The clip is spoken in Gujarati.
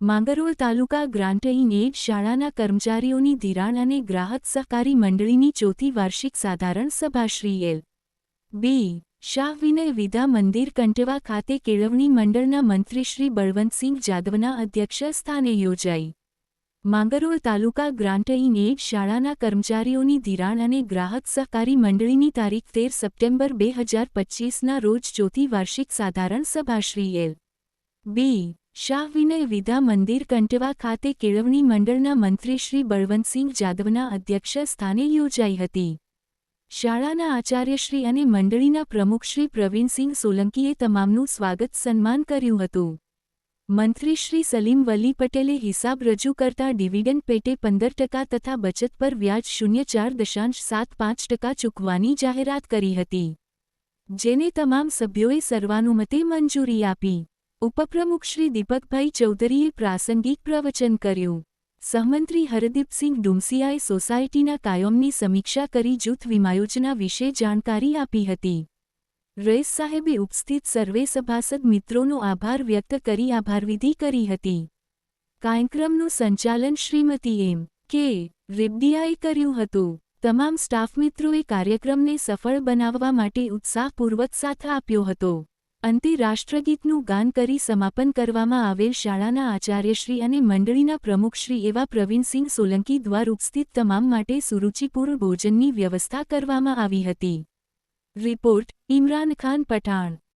માંગરોળ તાલુકા ગ્રાન્ટઇન એડ શાળાના કર્મચારીઓની ધિરાણ અને ગ્રાહક સહકારી મંડળીની ચોથી વાર્ષિક સાધારણ સભા શ્રી એલ. બી. શાહ વિનય વિદ્યા મંદિર કંટવા ખાતે કેળવણી મંડળના મંત્રી શ્રી બળવંતસિંહ જાદવના અધ્યક્ષ સ્થાને યોજાઈ. માંગરોળ તાલુકા ગ્રાન્ટઇન એડ શાળાના કર્મચારીઓની ધિરાણ અને ગ્રાહક સહકારી મંડળીની તારીખ તેર સપ્ટેમ્બર બે હજાર પચીસના રોજ ચોથી વાર્ષિક સાધારણ સભા શ્રી એલ. બી. શાહ વિનય વિધા મંદિર કંટવા ખાતે કેળવણી મંડળના મંત્રી શ્રી બળવંતસિંહ જાદવના અધ્યક્ષ સ્થાને યોજાઈ હતી. શાળાના આચાર્યશ્રી અને મંડળીના પ્રમુખ શ્રી પ્રવીણસિંહ સોલંકીએ તમામનું સ્વાગત સન્માન કર્યું હતું. મંત્રી શ્રી સલીમ વલી પટેલે હિસાબ રજૂ કરતા ડિવિડન્ડ પેટે પંદર ટકા તથા બચત પર વ્યાજ શૂન્ય ચાર દશાંશ સાત પાંચ ટકા ચૂકવાની જાહેરાત કરી હતી. જેને તમામ સભ્યોએ સર્વાનુમતે મંજૂરી આપી. ઉપપ્રમુખ શ્રી દીપકભાઈ ચૌધરીએ પ્રાસંગિક પ્રવચન કર્યું. સહમંત્રી હરદીપસિંહ ડુમસિયાએ સોસાયટીના કાયમની સમીક્ષા કરી જૂથ વીમાયોજના વિશે જાણકારી આપી હતી. રઈસ સાહેબે ઉપસ્થિત સર્વે સભાસદ મિત્રોનો આભાર વ્યક્ત કરી આભારવિધિ કરી હતી. કાર્યક્રમનું સંચાલન શ્રીમતી એમ. કે. રેબ્ડિયાએ કર્યું હતું. તમામ સ્ટાફ મિત્રોએ કાર્યક્રમને સફળ બનાવવા માટે ઉત્સાહપૂર્વક સાથ આપ્યો હતો. અંતે રાષ્ટ્રગીતનું ગાન કરી સમાપન કરવામાં આવેલ શાળાના આચાર્યશ્રી અને મંડળીના પ્રમુખશ્રી એવા પ્રવીણસિંહ સોલંકી દ્વાર ઉપસ્થિત તમામ માટે સુરુચિપૂર્ણ ભોજનની વ્યવસ્થા કરવામાં આવી હતી. રિપોર્ટ, ઇમરાન ખાન પઠાણ.